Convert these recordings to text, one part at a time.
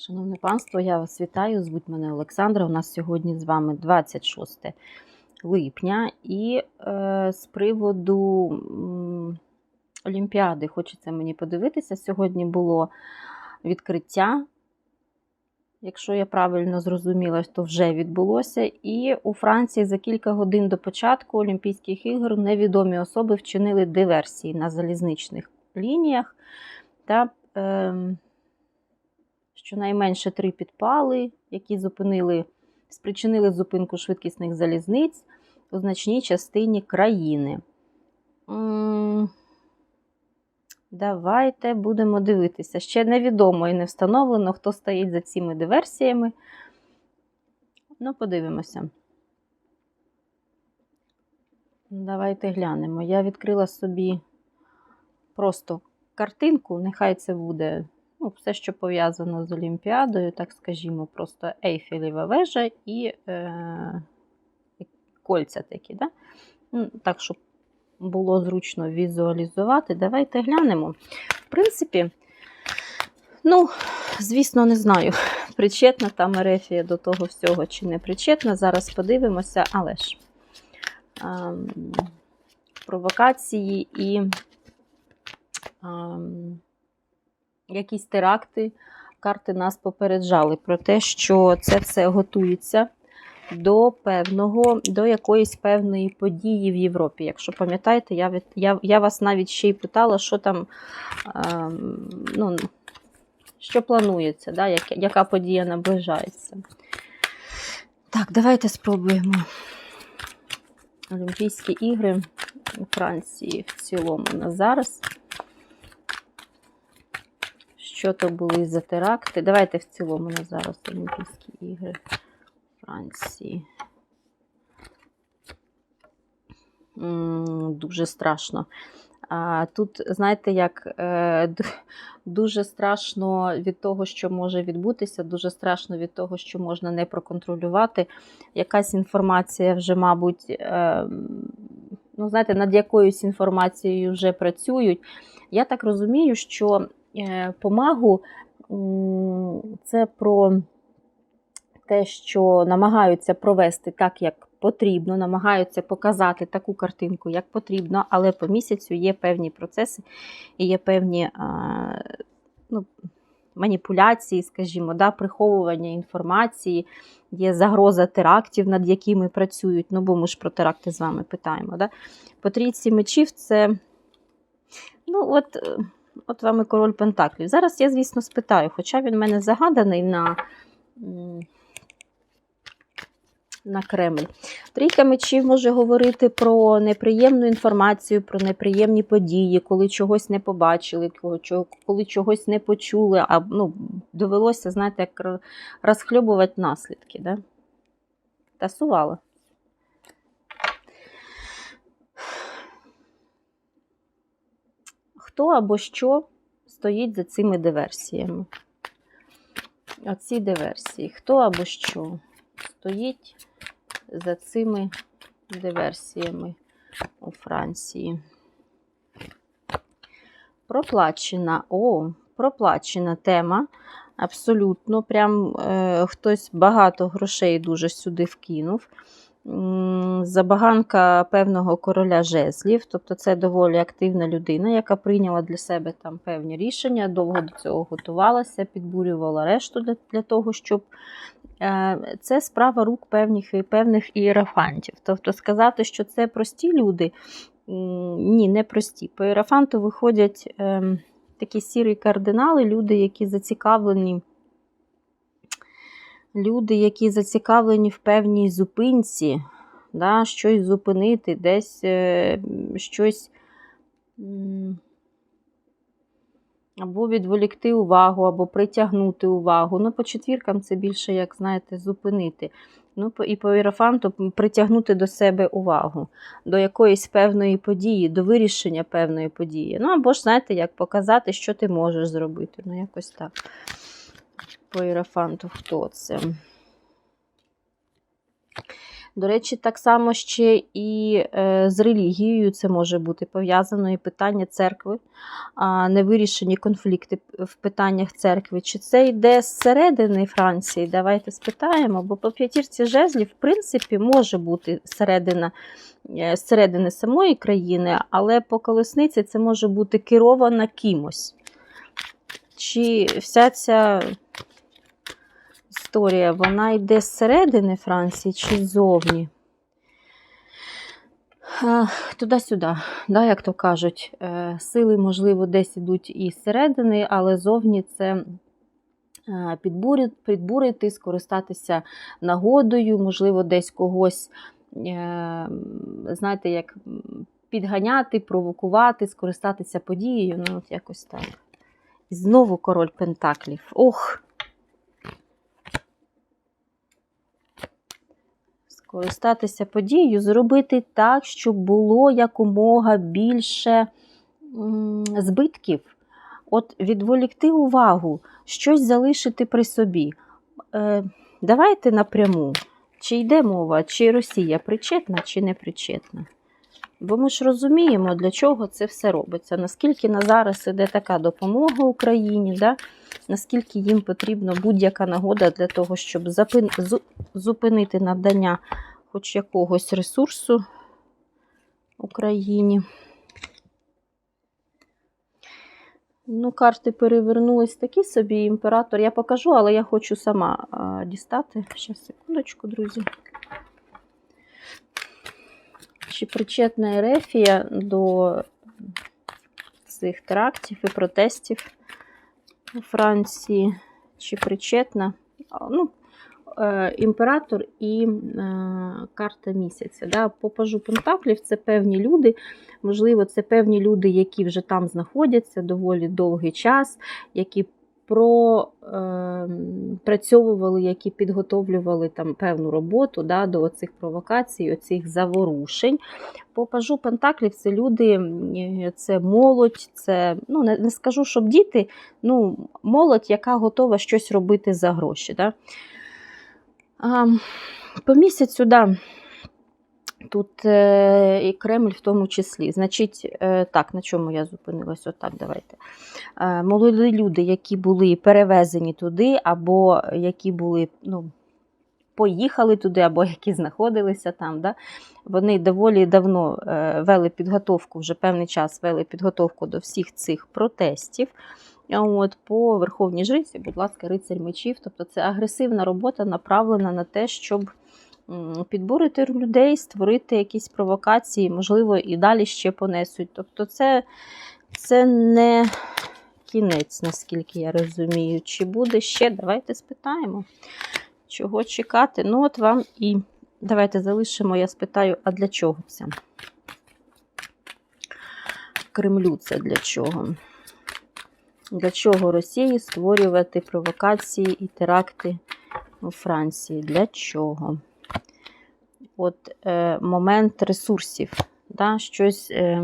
Шановне панство, я вас вітаю. Звуть мене Олександра. У нас сьогодні з вами 26 липня. І е, з приводу м, Олімпіади хочеться мені подивитися. Сьогодні було відкриття. Якщо я правильно зрозуміла, то вже відбулося. І у Франції за кілька годин до початку Олімпійських ігор невідомі особи вчинили диверсії на залізничних лініях та е, щонайменше три підпали, які зупинили, спричинили зупинку швидкісних залізниць у значній частині країни. Давайте будемо дивитися. Ще невідомо і не встановлено, хто стоїть за цими диверсіями. Ну, подивимося. Давайте глянемо. Я відкрила собі просто картинку, нехай це буде ну, все, що пов'язано з Олімпіадою, так скажімо, просто Ейфелєва вежа і е, кольця такі. Да? Ну, Так, щоб було зручно візуалізувати. Давайте глянемо. В принципі, ну, звісно, не знаю, причетна там Ерефія до того всього чи не причетна. Зараз подивимося, але ж ем, провокації і ем, якісь теракти. Карти нас попереджали про те, що це все готується до певного, до якоїсь певної події в Європі. Якщо пам'ятаєте, я, я, я вас навіть ще й питала, що там, ем, ну, що планується, да, як, яка подія наближається. Так, давайте спробуємо. Олімпійські ігри у Франції в цілому на зараз. Що то були за теракти? Давайте в цілому на зараз Олімпійські ігри Франції. Дуже страшно. Тут, знаєте, як е, дуже страшно від того, що може відбутися, дуже страшно від того, що можна не проконтролювати. Якась інформація вже, мабуть, е, ну, знаєте, над якоюсь інформацією вже працюють. Я так розумію, що помагу це про те, що намагаються провести так, як потрібно, намагаються показати таку картинку, як потрібно, але по місяцю є певні процеси і є певні ну, маніпуляції, скажімо, да, приховування інформації, є загроза терактів, над якими працюють. Ну, бо ми ж про теракти з вами питаємо. Да? По трійці мечів це. Ну, от, е, от вам і король Пентаклів. Зараз я, звісно, спитаю, хоча він в мене загаданий на. на Кремль. Трійка мечів може говорити про неприємну інформацію, про неприємні події, коли чогось не побачили, коли чогось не почули, а ну, довелося, знаєте, як ро- розхльобувати наслідки. Да? Тасувала. Хто або що стоїть за цими диверсіями? Оці диверсії. Хто або що стоїть за цими диверсіями у Франції? Проплачена. О, проплачена тема. Абсолютно, прям е, хтось багато грошей дуже сюди вкинув. Забаганка певного короля жезлів, тобто це доволі активна людина, яка прийняла для себе там певні рішення, довго до цього готувалася, підбурювала решту для, для того, щоб е, це справа рук певних, певних ієрофантів. Тобто сказати, що це прості люди, ні, не прості. По іерофанту виходять ем, такі сірі кардинали, люди, які зацікавлені. Люди, які зацікавлені в певній зупинці, да, щось зупинити, десь е, щось або відволікти увагу, або притягнути увагу. Ну, по четвіркам це більше, як знаєте, зупинити. Ну, і по іерофанту притягнути до себе увагу, до якоїсь певної події, до вирішення певної події. Ну, або ж, знаєте, як показати, що ти можеш зробити. Ну, якось так. По іерофанту хто це? До речі, так само ще і е, з релігією це може бути пов'язано і питання церкви, невирішені конфлікти в питаннях церкви. Чи це йде зсередини Франції? Давайте спитаємо, бо по п'ятірці жезлів, в принципі, може бути середина, е, зсередини самої країни, але по колесниці це може бути керована кимось. Чи вся ця історія, вона йде зсередини Франції чи ззовні? Туди-сюди, да, як то кажуть, Е, сили, можливо, десь ідуть і зсередини, але зовні це е, підбурити, підбурити, скористатися нагодою, можливо, десь когось, е, знаєте, як підганяти, провокувати, скористатися подією. Ну, от якось так. І знову король Пентаклів. Ох! Скористатися подією, зробити так, щоб було якомога більше збитків. От відволікти увагу, щось залишити при собі. Е, давайте напряму, чи йде мова, чи Росія причетна, чи не причетна. Бо ми ж розуміємо, для чого це все робиться. Наскільки на зараз іде така допомога Україні, да? Наскільки їм потрібна будь-яка нагода для того, щоб запин... зупинити надання хоч якогось ресурсу Україні. Ну, карти перевернулись такі собі імператор. Я покажу, але я хочу сама а, дістати. Ще секундочку, друзі. Чи причетна Ерефія до цих терактів і протестів Франції? Чи причетна? Ну, е, імператор і е, карта місяця. Да? По пажу Пентаклів це певні люди. Можливо, це певні люди, які вже там знаходяться доволі довгий час, які пропрацьовували, які підготовлювали там певну роботу да, до оцих провокацій, оцих заворушень. По пажу Пентаклів це люди, це молодь, це ну, не скажу, щоб діти, ну, молодь, яка готова щось робити за гроші. Да? А, по місяцю, да, тут е, і Кремль в тому числі. Значить, е, так, на чому я зупинилась? Отак, давайте. Е, молоді люди, які були перевезені туди, або які були, ну, поїхали туди, або які знаходилися там, да, вони доволі давно вели підготовку, вже певний час вели підготовку до всіх цих протестів. От, По Верховній Жриці, будь ласка, рицарь мечів. Тобто це агресивна робота, направлена на те, щоб підбурити людей, створити якісь провокації, можливо, і далі ще понесуть. Тобто, це, це не кінець, наскільки я розумію. Чи буде ще? Давайте спитаємо, чого чекати. Ну, от вам і давайте залишимо, я спитаю, а для чого це? Кремлю це для чого? Для чого Росії створювати провокації і теракти у Франції? Для чого? От е, момент ресурсів. Да, щось. Е,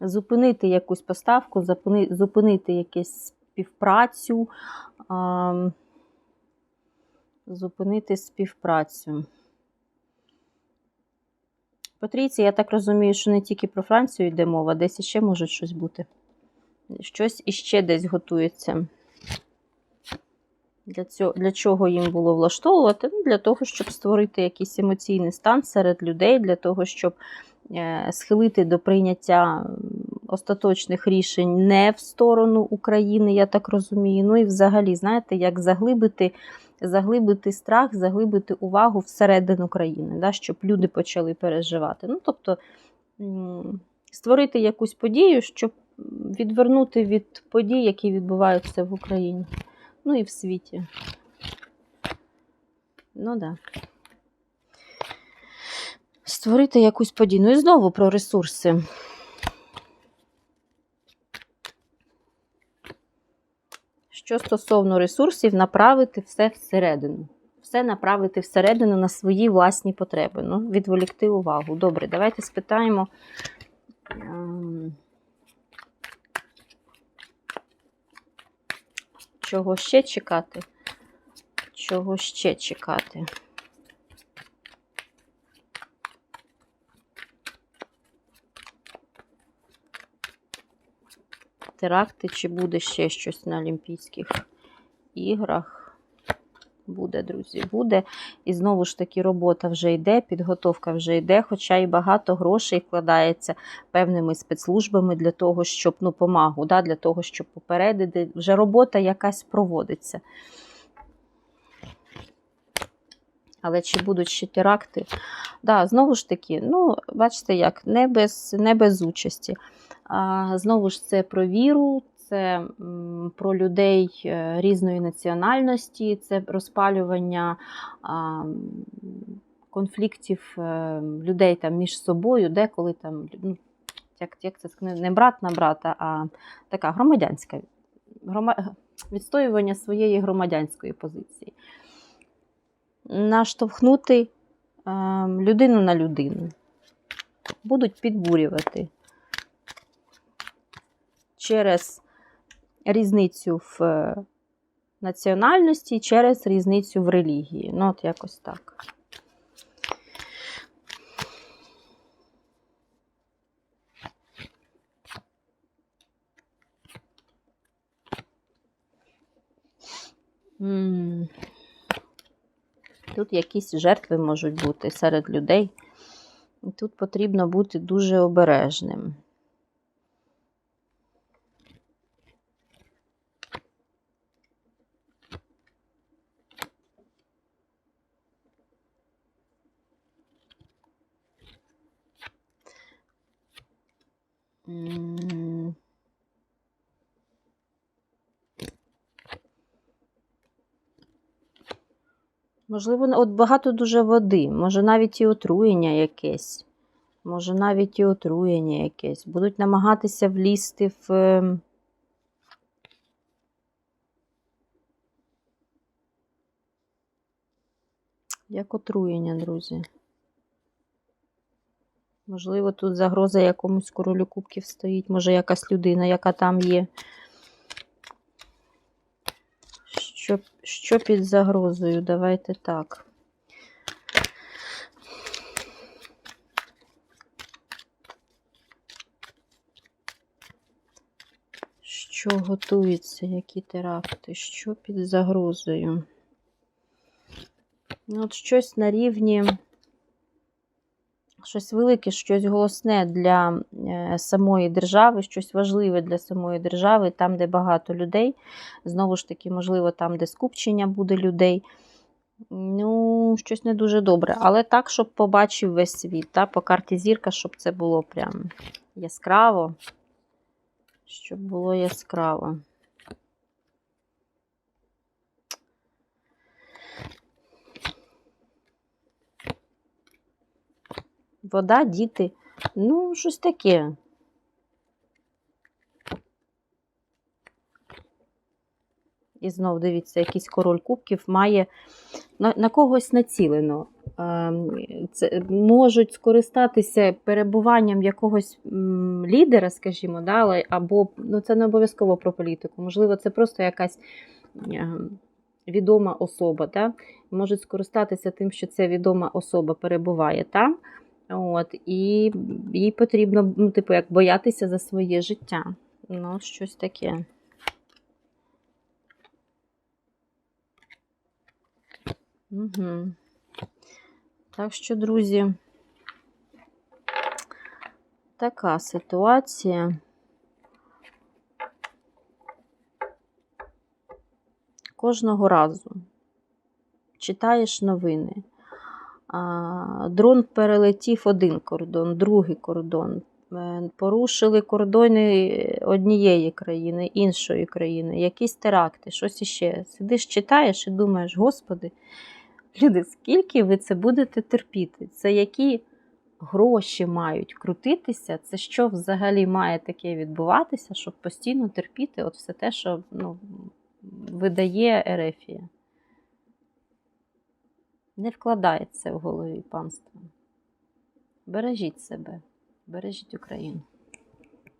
зупинити якусь поставку, зупинити якусь співпрацю, е, зупинити співпрацю. Патрійці, я так розумію, що не тільки про Францію йде мова, десь іще може щось бути. Щось іще десь готується. Для цього, для чого їм було влаштовувати? Ну, Для того, щоб створити якийсь емоційний стан серед людей, для того, щоб е, схилити до прийняття остаточних рішень не в сторону України, я так розумію. Ну і взагалі, знаєте, як заглибити заглибити страх, заглибити увагу всередину країни, да, щоб люди почали переживати. Ну, тобто створити якусь подію, щоб відвернути від подій, які відбуваються в Україні. Ну і в світі. Ну да. Створити якусь подію. Ну і знову про ресурси. Що стосовно ресурсів, направити все всередину. Все направити всередину на свої власні потреби. Ну, відволікти увагу. Добре, давайте спитаємо. Чого ще чекати? Чого ще чекати? Теракти, чи буде ще щось на Олімпійських іграх? Буде, друзі, буде. І знову ж таки, робота вже йде, підготовка вже йде, хоча і багато грошей вкладається певними спецслужбами для того, щоб ну, помагу, да, для того, щоб попередити. Вже робота якась проводиться. Але чи будуть ще теракти? Да, знову ж таки, ну, бачите, як, не без, не без участі. А, Знову ж це про віру, це про людей е, різної національності, це розпалювання конфліктів е, людей там між собою, деколи там, ну, як, як це не брат на брата, а така громадянська грома... відстоювання своєї громадянської позиції. Наштовхнути е, людину на людину. Будуть підбурювати через різницю в е, національності, через різницю в релігії. Ну, от якось так. Тут якісь жертви можуть бути серед людей. І тут потрібно бути дуже обережним. Можливо, от багато дуже води, може навіть і отруєння якесь. Може навіть і отруєння якесь. Будуть намагатися влізти в. ем, Як отруєння, друзі. Можливо, тут загроза якомусь королю кубків стоїть, може якась людина, яка там є. Що, що під загрозою? Давайте так. Що готується, які теракти? Що під загрозою? Ну, от щось на рівні, щось велике, щось голосне для е, самої держави, щось важливе для самої держави, там, де багато людей. Знову ж таки, можливо, там, де скупчення буде людей. Ну, щось не дуже добре. Але так, щоб побачив весь світ. Та? По карті зірка, щоб це було прям яскраво. Щоб було яскраво. Вода, діти. Ну, щось таке. І знов дивіться, якийсь король кубків має на, на когось націлено. Ем, Це, можуть скористатися перебуванням якогось лідера, скажімо, да, або ну, це не обов'язково про політику. Можливо, це просто якась ем, відома особа. Да? Можуть скористатися тим, що ця відома особа перебуває там. От, і їй потрібно, ну, типу, як боятися за своє життя. Ну, щось таке. Угу. Так що, друзі, така ситуація. Кожного разу читаєш новини. Дрон перелетів один кордон, другий кордон. Е, Порушили кордони однієї країни, іншої країни, якісь теракти, щось іще. Сидиш, читаєш і думаєш, господи, люди, скільки ви це будете терпіти? Це які гроші мають крутитися? Це що взагалі має таке відбуватися, щоб постійно терпіти от все те, що ну, видає Ерефія? Не вкладається в голові панство. Бережіть себе, бережіть Україну.